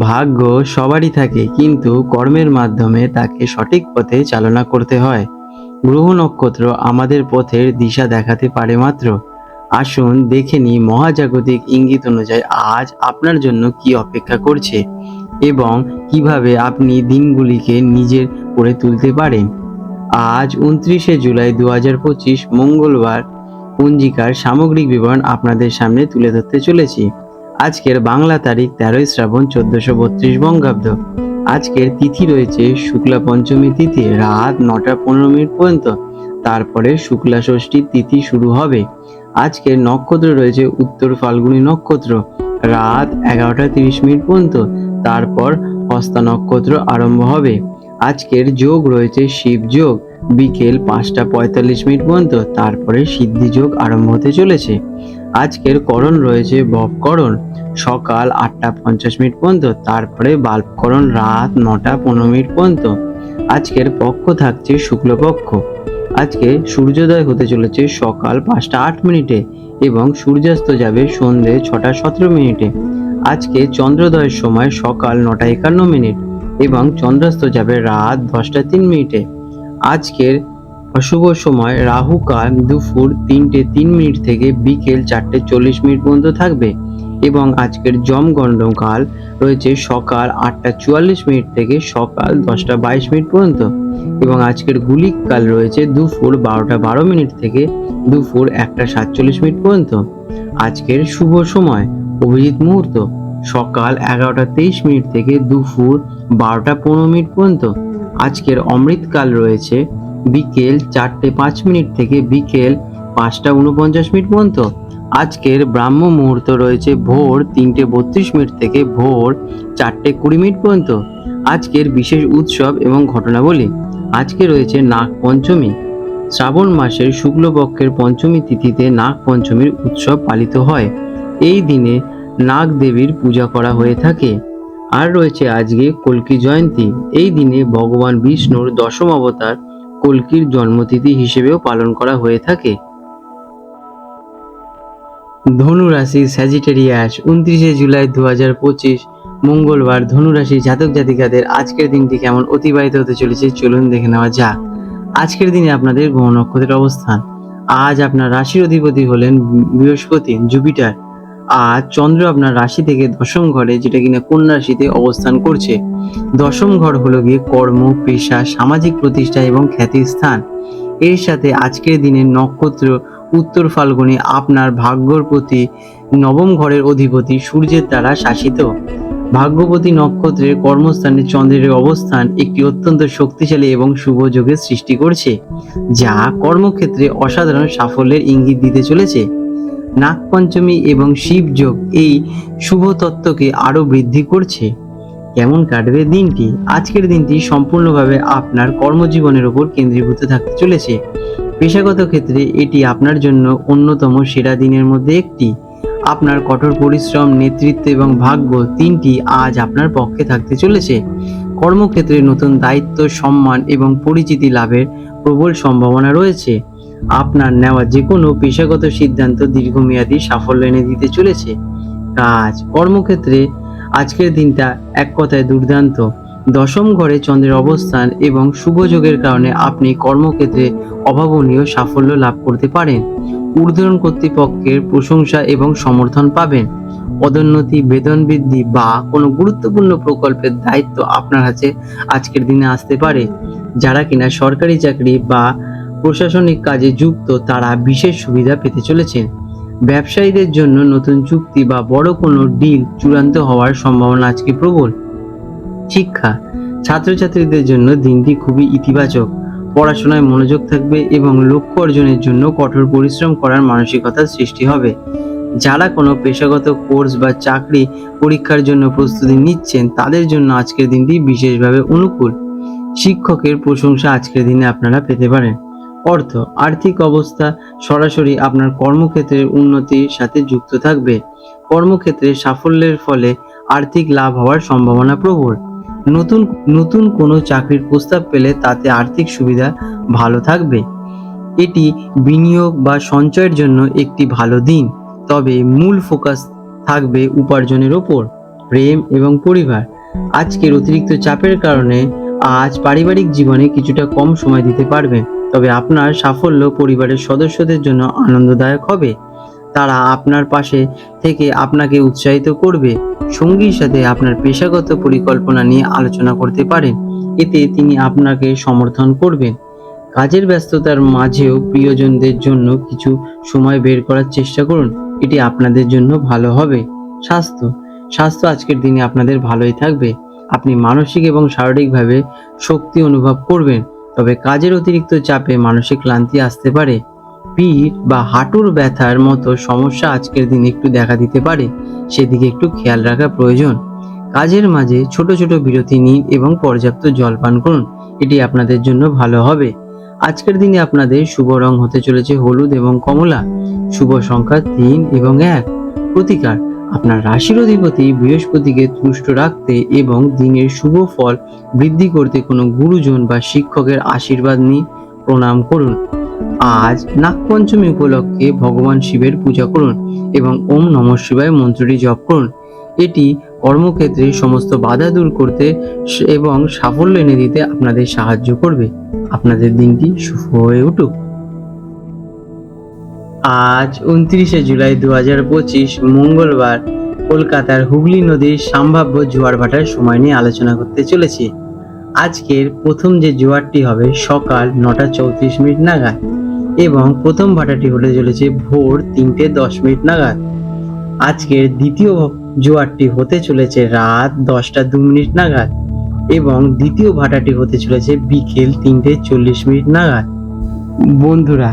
ভাগ্য সবারই থাকে, কিন্তু কর্মের মাধ্যমে তাকে সঠিক পথে চালনা করতে হয়। গ্রহ নক্ষত্র আমাদের পথের দিশা দেখাতে পারে মাত্র। আসুন দেখে নিই মহাজাগতিক ইঙ্গিত অনুযায়ী আজ আপনার জন্য কি অপেক্ষা করছে এবং কীভাবে আপনি দিনগুলিকে নিজের করে তুলতে পারেন। আজ উনত্রিশে জুলাই দু হাজার পঁচিশ মঙ্গলবার, পঞ্জিকার সামগ্রিক বিবরণ আপনাদের সামনে তুলে ধরতে চলেছি। আজকের বাংলা তারিখ তেরোই শ্রাবণ চোদ্দশো বত্রিশ বঙ্গাব্দ। আজকের তিথি রয়েছে শুক্লা পঞ্চমী তিথি, রাত নটা পনেরো মিনিট পর্যন্ত। তারপরে শুক্লা ষষ্ঠীর তিথি শুরু হবে। আজকের নক্ষত্র রয়েছে উত্তর ফাল্গুনী নক্ষত্র, রাত এগারোটা তিরিশ মিনিট পর্যন্ত। তারপর হস্তা নক্ষত্র আরম্ভ হবে। আজকের যোগ রয়েছে শিব যোগ, বিকেল পাঁচটা পঁয়তাল্লিশ মিনিট পর্যন্ত। তারপরে সিদ্ধি যোগ আরম্ভ হতে চলেছে। আজকের করণ রয়েছে ববকরণ সকাল আটটা পঞ্চাশ মিনিট পর্যন্ত, তারপরে বাল্বকরণ রাত নটা পনেরো মিনিট পর্যন্ত। আজকের পক্ষ থাকছে শুক্লপক্ষ। আজকে সূর্যোদয় হতে চলেছে সকাল পাঁচটা আট মিনিটে এবং সূর্যাস্ত যাবে সন্ধে ছটা সতেরো মিনিটে। আজকে চন্দ্রোদয়ের সময় সকাল নটা একান্ন মিনিট এবং চন্দ্রাস্ত যাবে রাত দশটা তিন মিনিটে। আজকের অশুভ সময়, রাহু কাল দুপুর তিনটে তিন মিনিট থেকে বিকেল চারটে চল্লিশ মিনিট পর্যন্ত থাকবে এবং আজকের জমগণ্ড কাল রয়েছে সকাল আটটা চুয়াল্লিশ মিনিট থেকে সকাল দশটা বাইশ মিনিট পর্যন্ত এবং আজকের গুলিক কাল রয়েছে দুপুর বারোটা বারো মিনিট থেকে দুপুর একটা সাতচল্লিশ মিনিট পর্যন্ত। আজকের শুভ সময়, অভিজিৎ মুহূর্ত, সকাল এগারোটা তেইশ মিনিট থেকে দুপুর বারোটা পনেরো মিনিট পর্যন্ত। আজকের অমৃতকাল রয়েছে বিকেল চারটে পাঁচ মিনিট থেকে বিকেল পাঁচটা উনপঞ্চাশ মিনিট পর্যন্ত। আজকের ব্রাহ্ম মুহূর্ত রয়েছে ভোর তিনটে বত্রিশ মিনিট থেকে ভোর চারটে কুড়ি মিনিট পর্যন্ত। আজকের বিশেষ উৎসব এবং ঘটনাবলী। আজকে রয়েছে নাগ পঞ্চমী। শ্রাবণ মাসের শুক্লপক্ষের পঞ্চমী তিথিতে নাগ পঞ্চমীর উৎসব পালিত হয়। এই দিনে নাগ দেবীর পূজা করা হয়ে থাকে। আর রয়েছে আজকে কল্কি জয়ন্তী। এই দিনে ভগবান বিষ্ণুর দশম অবতার কল্কির জন্মতিথি হিসেবেও পালন করা হয়ে থাকে। ধনু রাশি স্যাজিটেরিয়াস উনত্রিশে জুলাই দু হাজার পঁচিশ, মঙ্গলবার ধনু রাশির জাতক জাতিকাদের আজকের দিনটি কেমন অতিবাহিত হতে চলেছে চলুন দেখে নেওয়া যাক। আজকের দিনে আপনাদের গ্রহ নক্ষত্রের অবস্থান। আজ আপনার রাশির অধিপতি হলেন বৃহস্পতি, জুপিটার। আজ চন্দ্র আপনার রাশি থেকে দশম ঘরে, যেটা কিনা কন্যা রাশিতে অবস্থান করছে? দশম ঘর হলো গিয়ে কর্ম, পেশা, সামাজিক প্রতিষ্ঠা এবং খ্যাতির স্থান। এর সাথে আজকের দিনের নক্ষত্র, উত্তর ফাল্গুনি আপনার ভাগ্যর প্রতি নবম ঘরের অধিপতি সূর্যের দ্বারা শাসিত। ভাগ্যবতী নক্ষত্রের কর্মস্থানে চন্দ্রের অবস্থান একটি অত্যন্ত শক্তিশালী এবং শুভ যোগের সৃষ্টি করছে, যা কর্মক্ষেত্রে অসাধারণ সাফল্যের ইঙ্গিত দিতে চলেছে। নাগপঞ্চমী এবং শিব যোগ এই শুভ তত্ত্বকে আরও বৃদ্ধি করছে। কেমন কাটবে দিনটি? আজকের দিনটি সম্পূর্ণভাবে আপনার কর্মজীবনের উপর কেন্দ্রীভূত থাকতে চলেছে। পেশাগত ক্ষেত্রে এটি আপনার জন্য অন্যতম সেরা দিনের মধ্যে একটি। আপনার কঠোর পরিশ্রম, নেতৃত্ব এবং ভাগ্য তিনটি আজ আপনার পক্ষে থাকতে চলেছে। কর্মক্ষেত্রে নতুন দায়িত্ব, সম্মান এবং পরিচিতি লাভের প্রবল সম্ভাবনা রয়েছে। আপনার নেওয়া যে কোনো পেশাগত সিদ্ধান্ত দীর্ঘমেয়াদী সাফল্য এনে দিতে চলেছে। কাজ, কর্মক্ষেত্রে আজকের দিনটা এক কথায় দুর্দান্ত। দশম ঘরে চন্দ্রের অবস্থান এবং শুভ যোগের কারণে আপনি কর্মক্ষেত্রে অভাবনীয় সাফল্য লাভ করতে পারেন। ঊর্ধ্বতন কর্তৃপক্ষের প্রশংসা এবং সমর্থন পাবেন। পদোন্নতি, বেতন বৃদ্ধি বা কোনো গুরুত্বপূর্ণ প্রকল্পের দায়িত্ব আপনার কাছে আজকের দিনে আসতে পারে। যারা কিনা সরকারি চাকরি বা প্রশাসনিক কাজে যুক্ত, তারা বিশেষ সুবিধা পেতে চলেছেন। ব্যবসায়ীদের জন্য নতুন চুক্তি বা বড় কোনো ডিল চূড়ান্ত হওয়ার সম্ভাবনা আজকে প্রবল। শিক্ষা, ছাত্রছাত্রীদের জন্য দিনটি খুবই ইতিবাচক। পড়াশোনায় মনোযোগ থাকবে এবং লক্ষ্য অর্জনের জন্য কঠোর পরিশ্রম করার মানসিকতার সৃষ্টি হবে। যারা কোনো পেশাগত কোর্স বা চাকরি পরীক্ষার জন্য প্রস্তুতি নিচ্ছেন, তাদের জন্য আজকের দিনটি বিশেষভাবে অনুকূল। শিক্ষকের প্রশংসা আজকের দিনে আপনারা পেতে পারেন। অর্থ, আর্থিক অবস্থা সরাসরি আপনার কর্মক্ষেত্রের উন্নতির সাথে যুক্ত থাকবে। কর্মক্ষেত্রে সাফল্যের ফলে আর্থিক লাভ হওয়ার সম্ভাবনা প্রবল। নতুন নতুন কোনো চাকরির প্রস্তাব পেলে তাতে আর্থিক সুবিধা ভালো থাকবে। এটি বিনিয়োগ বা সঞ্চয়ের জন্য একটি ভালো দিন, তবে মূল ফোকাস থাকবে উপার্জনের ওপর, প্রেম এবং পরিবার। আজকের অতিরিক্ত চাপের কারণে আজ পারিবারিক জীবনে কিছুটা কম সময় দিতে পারবেন। তবে আপনার সাফল্য পরিবারের সদস্যদের জন্য আনন্দদায়ক হবে। তারা আপনার পাশে থেকে আপনাকে উৎসাহিত করবে। সঙ্গীর সাথে আপনার পেশাগত পরিকল্পনা নিয়ে আলোচনা করতে পারেন। এতে তিনি আপনাকে সমর্থন করবেন। কাজের ব্যস্ততার মাঝেও প্রিয়জনদের জন্য কিছু সময় বের করার চেষ্টা করুন। এটি আপনাদের জন্য ভালো হবে। স্বাস্থ্য। স্বাস্থ্য আজকের দিনে আপনাদের ভালোই থাকবে। আপনি মানসিক এবং শারীরিকভাবে শক্তি অনুভব করবেন। তবে কাজের অতিরিক্ত চাপে মানসিক ক্লান্তি আসতে পারে। পিঠ বা হাঁটুর ব্যথার মতো সমস্যা আজকের দিনে একটু দেখা দিতে পারে। সেদিকে একটু খেয়াল রাখা প্রয়োজন। কাজের মাঝে ছোট ছোট বিরতি নিন এবং পর্যাপ্ত জল পান করুন। এটি আপনাদের জন্য ভালো হবে। আজকের দিনে আপনাদের শুভ রং হতে চলেছে হলুদ এবং কমলা। শুভ সংখ্যা তিন এবং এক। প্রতিকার আপনার রাশির অধিপতি বৃহস্পতিকে তুষ্ট রাখতে এবং দিনের শুভ ফল বৃদ্ধি করতে কোনো গুরুজন বা শিক্ষকের আশীর্বাদ নিয়ে প্রণাম করুন। আজ নাগপঞ্চমী উপলক্ষে ভগবান শিবের পূজা করুন এবং ওম নম শিবায় মন্ত্রটি জপ করুন। এটি কর্মক্ষেত্রে সমস্ত বাধা দূর করতে এবং সাফল্য এনে দিতে আপনাদের সাহায্য করবে। আপনাদের দিনটি শুভ হয়ে উঠুক। আজ উনত্রিশে জুলাই দু হাজার পঁচিশ মঙ্গলবার কলকাতার হুগলি নদীর সম্ভাব্য জোয়ার ভাটার সময় নিয়ে আলোচনা করতে চলেছি। আজকের প্রথম যে জোয়ারটি হবে সকাল নটা চৌত্রিশ মিনিট নাগাদ এবং প্রথম ভাটাটি হতে চলেছে ভোর তিনটে দশ মিনিট নাগাদ। আজকের দ্বিতীয় জোয়ারটি হতে চলেছে রাত দশটা দু মিনিট নাগাদ এবং দ্বিতীয় ভাটাটি হতে চলেছে বিকেল তিনটে চল্লিশ মিনিট নাগাদ। বন্ধুরা